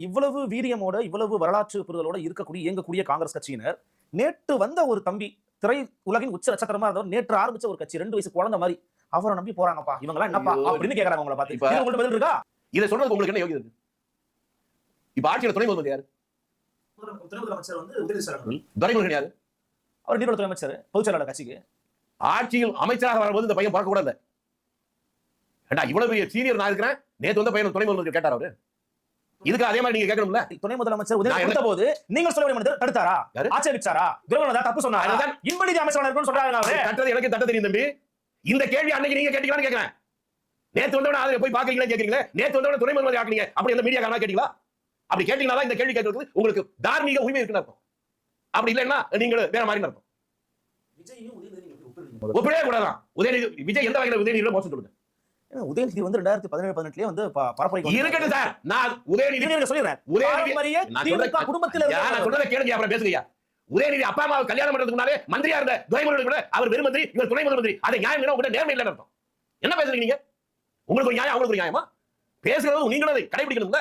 இவ்வளவு வீரியமோட இவ்வளவு வரலாற்று புரிதலோட இருக்கக்கூடிய இயங்கக்கூடிய காங்கிரஸ் கட்சியினர் நேற்று வந்த ஒரு தம்பி திரை உலகின் உச்ச நட்சத்திரமா இருந்தவர் நேற்று ஆரம்பிச்ச ஒரு கட்சி ரெண்டு வயசு குழந்தை மாதிரி அவரை நம்பி போறாங்கப்பா இவங்க என்னப்பா ஐயோ. அப்படின்னு கேக்குறாங்க உங்களை பார்த்து. பதில் இருக்கா? இதை சொல்றதுக்கு உங்களுக்கு என்ன இருக்கு இப்ப ஆட்சியில துணை முதல்வர் யாரு? முதலமைச்சர் வந்து உதயநிதி யாரு? அவர் நீர்வளத்துறை அமைச்சர் பொதுச் செயலாளர் கட்சிக்கு. ஆட்சியில் அமைச்சராக வரும்போது இந்த பையன் பார்க்க கூடாது இவ்வளவு பெரிய சீனியர் நான் இருக்கிறேன். நேத்து வந்த பையன் துணை முதல்வர் கேட்டார் அவரு. இதுக்கு அதே மாதிரி நீங்க கேட்கணும்ல? துணை முதலமைச்சர் என்ன- கொடுத்த போது நீங்கள் சொல்ல வேண்டிய தடுத்தாரா? ஆட்சேபிச்சாரா? துரைமுருகன் தப்பு சொன்னாரா? அதுதான். இன்பநிதி அமைச்சர் இருக்குன்னு சொல்றாங்க அவரு. தட்டது எனக்கு தட்ட தெரியும் தம்பி. இந்த கேள்வி அன்னைக்கு நீங்க கேட்டீங்களான்னு கேட்கிறேன் நேத்து வந்தவன அதை போய் பாக்கீங்களா கேக்குறீங்களா? நேத்து வந்தவன துணை முதல்வர் ஆக்குனீங்க. அப்படி அந்த மீடியா காரணம் கேட்டீங்களா? அப்படி கேட்டீங்களா இந்த கேள்வி கேட்கறதுக்கு உங்களுக்கு தார்மீக உரிமை இருக்குன்னு அர்த்தம். அப்படி இல்லைன்னா நீங்க வேற மாதிரி அர்த்தம் ஒப்பிடவே கூடாதான். உதயநிதி விஜய் எந்த வகையில உதயநிதியோட மோசம் சொல்லுங்க. உதயநிதி வந்து ரெண்டாயிரத்தி பதினேழு பதினெட்டுலயே வந்து பரப்புரை இருக்கட்டும் சார். நான் உதயநிதி சொல்லிடுறேன் உதயநிதி. குடும்பத்தில் நான். சொல்றதை கேளுங்க அப்புறம் பேசுங்கய்யா உதயநிதி அப்பா அம்மா கல்யாணம் பண்றதுக்கு முன்னாலே மந்திரியா இருந்த துரைமுருகன் கூட அவர் வெறும் மந்திரி இவர் துணை மந்திரி அதை நியாயம் இல்லை உங்கள்ட்ட நேர்மை இல்லைன்னு அர்த்தம். என்ன பேசுறீங்க நீங்க? உங்களுக்கு ஒரு நியாயம் அவங்களுக்கு ஒரு நியாயமா? பேசுறது நீங்களும் அதை கடைபிடிக்கணும்ல.